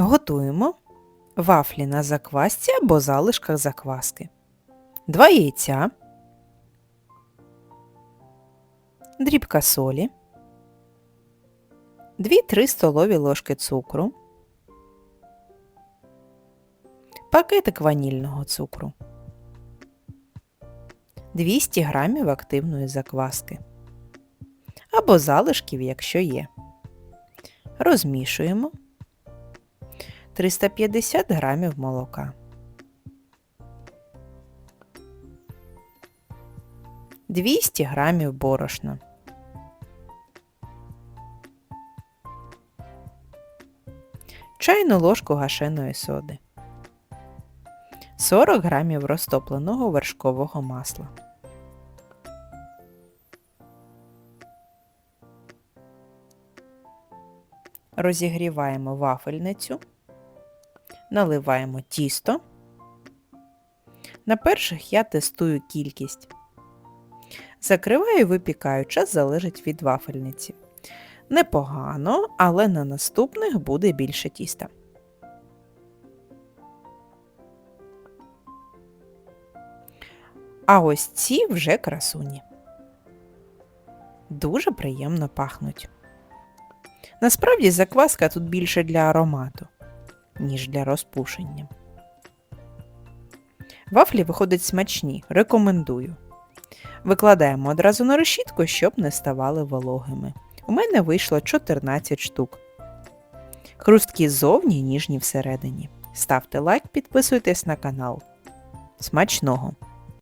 Готуємо. Вафлі на заквасці або залишках закваски. 2 яйця, дрібка солі, 2-3 столові ложки цукру, пакетик ванільного цукру, 200 грамів активної закваски. Або залишків, якщо є. Розмішуємо 350 грамів молока. 200 грамів борошна. Чайну ложку гашеної соди. 40 грамів розтопленого вершкового масла. Розігріваємо вафельницю, наливаємо тісто. На перших я тестую кількість. Закриваю і випікаю, час залежить від вафельниці. Непогано, але на наступних буде більше тіста. А ось ці вже красуні. Дуже приємно пахнуть. Насправді закваска тут більше для аромату, ніж для розпушення. Вафлі виходять смачні, рекомендую. Викладаємо одразу на решітку, щоб не ставали вологими. У мене вийшло 14 штук. Хрусткі ззовні, ніжні всередині. Ставте лайк, підписуйтесь на канал. Смачного!